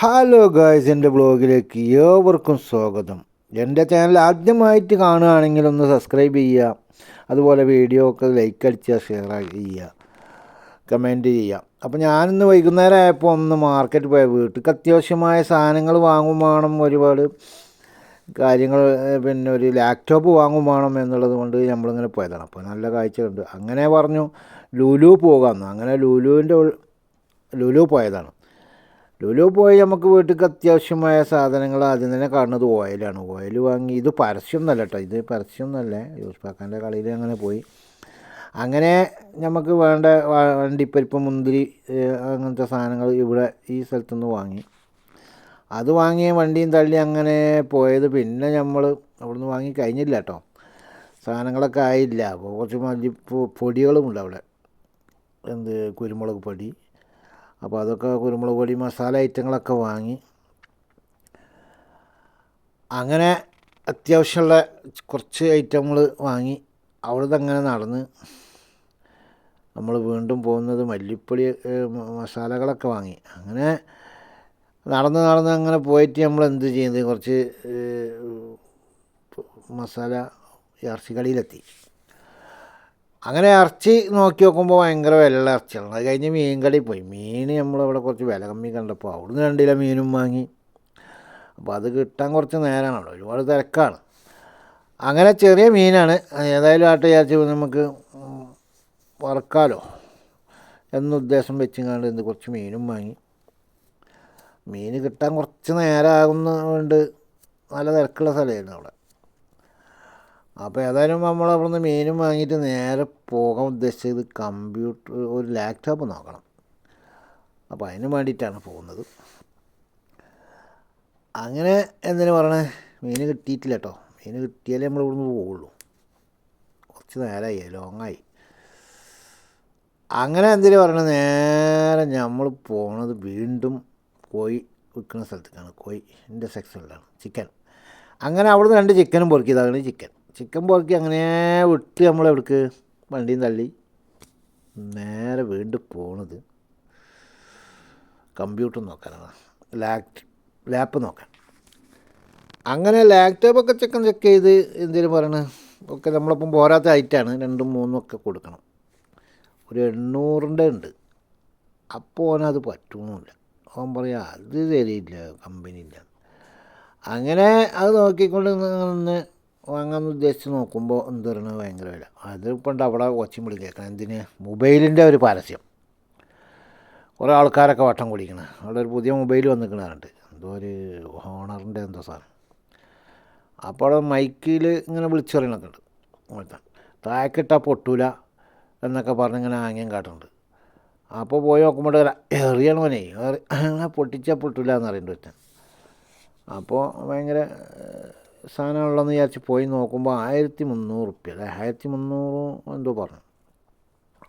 Hello guys എന്റെ ബ്ലോഗിലേക്ക് ഏവർക്കും സ്വാഗതം. എന്റെ ചാനൽ ആദ്യമായിട്ട് കാണുകയാണെങ്കിൽ ഒന്ന് സബ്സ്ക്രൈബ് ചെയ്യുക അതുപോലെ വീഡിയോ ഒക്കെ ലൈക്ക് അടിക്കുക ഷെയർ ചെയ്യുക കമന്റ് ചെയ്യുക. അപ്പോൾ ഞാനിന്ന് വൈകുന്നേരം ആയപ്പോൾ ഒന്ന് മാർക്കറ്റ് പോയ. വീട്ടിൽ അത്യാവശ്യമായ സാധനങ്ങൾ വാങ്ങും വേണം ഒരുപാട് കാര്യങ്ങൾ പിന്നെ ഒരു ലാപ്ടോപ്പ് വാങ്ങും വേണം എന്നുള്ളത് കൊണ്ട് നമ്മളിങ്ങനെ പോയതാണ്. അപ്പോൾ നല്ല കാഴ്ചയുണ്ട്. അങ്ങനെ പറഞ്ഞു ലുലു പോകാമെന്ന്. അങ്ങനെ ലുലുവിന്റെ ലുലു പോയതാണ്. ലുലു പോയി നമുക്ക് വീട്ടിൽ അത്യാവശ്യമായ സാധനങ്ങൾ ആദ്യം തന്നെ കാണുന്നത് ഓയിലാണ്. ഓയിൽ വാങ്ങി ഇത് പരസ്യം എന്നല്ല കേട്ടോ ഇത് പരസ്യം എന്നല്ല യൂസ് പാക്കാന്റെ കളിയിൽ അങ്ങനെ പോയി. അങ്ങനെ നമുക്ക് വേണ്ട വണ്ടിപ്പരിപ്പ് മുന്തിരി അങ്ങനത്തെ സാധനങ്ങൾ ഇവിടെ ഈ സ്ഥലത്തുനിന്ന് വാങ്ങി. അത് വാങ്ങി വണ്ടിയും തള്ളി അങ്ങനെ പോയത് പിന്നെ നമ്മൾ അവിടുന്ന് വാങ്ങി കഴിഞ്ഞില്ല കേട്ടോ. സാധനങ്ങളൊക്കെ ആയില്ല. അപ്പോൾ കുറച്ച് മല്ലി പൊടികളുമുണ്ട് അവിടെ. എന്ത് കുരുമുളക് പൊടി അപ്പോൾ അതൊക്കെ കുരുമുളക് പൊടി മസാല ഐറ്റങ്ങളൊക്കെ വാങ്ങി. അങ്ങനെ അത്യാവശ്യമുള്ള കുറച്ച് ഐറ്റങ്ങൾ വാങ്ങി. അവിടുന്ന് അങ്ങനെ നടന്ന് നമ്മൾ വീണ്ടും പോകുന്നത് മല്ലിപ്പൊടി മസാലകളൊക്കെ വാങ്ങി. അങ്ങനെ നടന്ന് നടന്ന് അങ്ങനെ പോയിട്ട് നമ്മൾ എന്ത് ചെയ്യുന്നത് കുറച്ച് മസാല ഇറച്ചി കടയിലെത്തി അങ്ങനെ ഇറച്ചി നോക്കി നോക്കുമ്പോൾ ഭയങ്കര വില ഇറച്ചിയാണ് അത് കഴിഞ്ഞ് മീൻ കടയിൽ പോയി. മീൻ നമ്മളിവിടെ കുറച്ച് വില കമ്മി കണ്ടപ്പോൾ അവിടുന്ന് രണ്ടില മീനും വാങ്ങി. അപ്പോൾ അത് കിട്ടാൻ കുറച്ച് നേരമാണ് അവിടെ. ഒരുപാട് തിരക്കാണ്. അങ്ങനെ ചെറിയ മീനാണ്. ഏതായാലും ആട്ടെ വിചാരിച്ച് നമുക്ക് വറക്കാലോ എന്നുദ്ദേശം വെച്ചിങ്ങാണ്ട് എന്ത് കുറച്ച് മീനും വാങ്ങി. മീൻ കിട്ടാൻ കുറച്ച് നേരമാകുന്നതുകൊണ്ട് നല്ല തിരക്കുള്ള സ്ഥലമായിരുന്നു അവിടെ. അപ്പോൾ ഏതായാലും നമ്മൾ അവിടെ നിന്ന് മീനും വാങ്ങിയിട്ട് നേരെ പോകാൻ ഉദ്ദേശിച്ചത് കമ്പ്യൂട്ടർ ഒരു ലാപ്ടോപ്പ് നോക്കണം. അപ്പോൾ അതിന് വേണ്ടിയിട്ടാണ് പോകുന്നത്. അങ്ങനെ എന്തിനു പറയണേ? മീൻ കിട്ടിയിട്ടില്ല കേട്ടോ മീൻ കിട്ടിയാലേ നമ്മൾ ഇവിടുന്ന് പോവുള്ളൂ. കുറച്ച് നേരമായി ലോങ്ങായി അങ്ങനെ എന്തിനു പറയണ? നേരെ നമ്മൾ പോണത് വീണ്ടും കോഴി വിൽക്കുന്ന സ്ഥലത്തേക്കാണ്. കോഴി എന്റെ സെക്ഷനിലാണ് ചിക്കൻ അങ്ങനെ അവിടുന്ന് രണ്ട് ചിക്കനും പൊറുക്കിയതാണ് ചിക്കൻ ചിക്കൻ പൊറുക്കി അങ്ങനെ വിട്ട് നമ്മൾ എവിടേക്ക്? വണ്ടിയും തള്ളി. നേരെ വീണ്ടും പോണത് കമ്പ്യൂട്ടർ നോക്കാനാണ്. ലാപ് ലാപ്പ് നോക്കാൻ അങ്ങനെ ലാപ്ടോപ്പൊക്കെ ചെക്കൻ ചെക്ക് ചെയ്ത് എന്തേലും പറയണ. ഒക്കെ നമ്മളിപ്പം പോരാത്ത ഐറ്റാണ്. രണ്ടും മൂന്നും ഒക്കെ കൊടുക്കണം. ഒരു എണ്ണൂറിന്റെ ഉണ്ട്. അപ്പോൾ ഓനത് പറ്റുന്നില്ല ഓൻ പറയാം അത് തരില്ല കമ്പനി ഇല്ല അങ്ങനെ അത് നോക്കിക്കൊണ്ട് നിന്ന് വാങ്ങാമെന്ന് ഉദ്ദേശിച്ച് നോക്കുമ്പോൾ എന്ത് പറയുന്നത് ഭയങ്കര വില. അതിപ്പോൾ അവിടെ ഒച്ചയും വിളി കേൾക്കണം. എന്തിന്? മൊബൈലിന്റെ ഒരു പരസ്യം. കുറേ ആൾക്കാരൊക്കെ വട്ടം കുടിക്കണം. അവിടെ ഒരു പുതിയ മൊബൈൽ വന്നിക്കണാറുണ്ട് എന്തോ ഒരു ഹോണറിന്റെ എന്തോ സാധനം. അപ്പോൾ അവിടെ മൈക്കിൽ ഇങ്ങനെ വിളിച്ചു പറയണൊക്കെ ഉണ്ട്. അങ്ങനത്തെ. താഴെക്കിട്ടാൽ പൊട്ടൂല എന്നൊക്കെ പറഞ്ഞ് ഇങ്ങനെ ആംഗ്യം കാട്ടുന്നുണ്ട് അപ്പോൾ പോയി നോക്കുമ്പോൾ എറിയണവനെ എറി അങ്ങനെ പൊട്ടിച്ചാൽ പൊട്ടൂല എന്ന് അറിയേണ്ടി വെച്ചാൽ അപ്പോൾ ഭയങ്കര സാധനമുള്ളതെന്ന് വിചാരിച്ച് പോയി നോക്കുമ്പോൾ ആയിരത്തി മുന്നൂറ് റുപ്യ അല്ലെ ആയിരത്തി മുന്നൂറ് എന്തോ പറഞ്ഞു.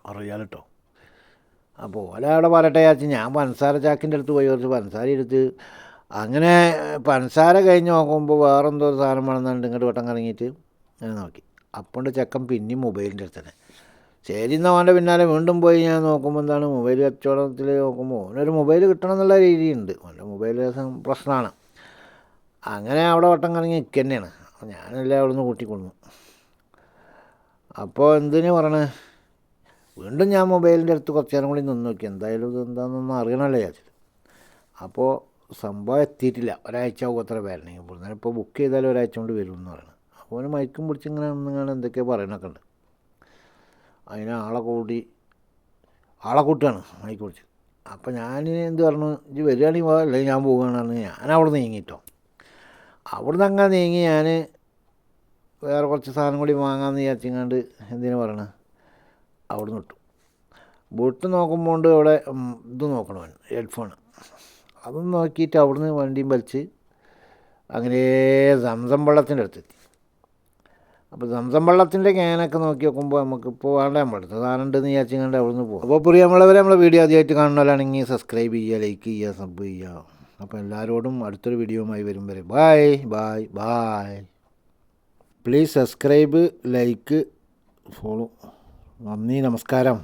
അറിയാലോ. കേട്ടോ അപ്പോൾ ഒരാളെ പറയട്ടെ വിചാരിച്ച് ഞാൻ പൻസാര ചാക്കിന്റെ അടുത്ത് പോയി കുറച്ച് പൻസാര എടുത്ത് അങ്ങനെ പൻസാര കഴിഞ്ഞ് നോക്കുമ്പോൾ വേറെന്തോ ഒരു സാധനം വേണമെന്നുണ്ട് ഇങ്ങോട്ട് വട്ടം കറങ്ങിയിട്ട് ഞാൻ നോക്കി. അപ്പോണ്ട് ചെക്കൻ പിന്നെയും മൊബൈലിന്റെ അടുത്ത് തന്നെ ശരി എന്നാൽ അവന്റെ പിന്നാലെ വീണ്ടും പോയി ഞാൻ നോക്കുമ്പോൾ എന്താണ് മൊബൈൽ കച്ചവടത്തിൽ നോക്കുമ്പോൾ അവനൊരു മൊബൈൽ കിട്ടണം എന്നുള്ള രീതിയുണ്ട്. അവന്റെ മൊബൈൽ പ്രശ്നമാണ് അങ്ങനെ അവിടെ വട്ടം കറങ്ങി നിൽക്കുക തന്നെയാണ് ഞാനല്ലേ അവിടെ നിന്ന് കൂട്ടിക്കൊണ്ടു അപ്പോൾ എന്തിനു പറയണേ? വീണ്ടും ഞാൻ മൊബൈലിന്റെ അടുത്ത് കുറച്ച് നേരം കൂടി നിന്ന് നോക്കി. എന്തായാലും ഇത് എന്താണെന്നൊന്നും അറിയണമല്ലോ വിചാരിച്ചിട്ട്. അപ്പോൾ സംഭവം എത്തിയിട്ടില്ല. ഒരാഴ്ച ആവും അത്ര വരണമെങ്കിൽ ഇവിടുന്ന് ഇപ്പോൾ ബുക്ക് ചെയ്താലും ഒരാഴ്ച കൊണ്ട് വരും എന്ന് പറയണം. അപ്പോൾ അവന് മയക്കും പിടിച്ച് ഇങ്ങനെ നിന്നാണ് എന്തൊക്കെയോ പറയണൊക്കെ ഉണ്ട്. അതിന് ആളെ കൂടി ആളെ കൂട്ടാണ് മയക്ക് പിടിച്ച്. അപ്പോൾ ഞാൻ എന്ത് പറഞ്ഞു? ഇത് വരികയാണെങ്കിൽ അല്ലെങ്കിൽ ഞാൻ പോവുകയാണെന്ന് ഞാൻ അവിടെ നീങ്ങിട്ടോ. അവിടുന്ന് അങ്ങനെ നീങ്ങി ഞാൻ വേറെ കുറച്ച് സാധനം കൂടി വാങ്ങാമെന്ന് വിചാരിച്ചിങ്ങാണ്ട് എന്തിനു പറയണ? അവിടുന്ന് വിട്ടു. വിട്ട് നോക്കുമ്പോൾ അവിടെ ഇത് നോക്കണം ഹെഡ്ഫോൺ അതും നോക്കിയിട്ട് അവിടുന്ന് വണ്ടിയും വലിച്ച് അങ്ങനെ സംസം വെള്ളത്തിന്റെ അടുത്തെത്തി. അപ്പോൾ സംസം വെള്ളത്തിന്റെ ക്യാനൊക്കെ നോക്കി നോക്കുമ്പോൾ നമുക്കിപ്പോൾ വേണ്ട നമ്മളടുത്ത് സാധനം ഉണ്ടെന്ന് വിചാരിച്ചിങ്ങാണ്ട് അവിടുന്ന് പോകും അപ്പോൾ പ്രിയമുള്ളവരെ നമ്മളെ വീഡിയോ ആദ്യമായിട്ട് കാണുന്നവരാണെങ്കിൽ സബ്സ്ക്രൈബ് ചെയ്യുക ലൈക്ക് ചെയ്യുക സബ് ചെയ്യുക. അപ്പോൾ എല്ലാവരോടും അടുത്തൊരു വീഡിയോയുമായി വരും വരെ. Bye bye bye please subscribe like follow നന്ദി നമസ്കാരം.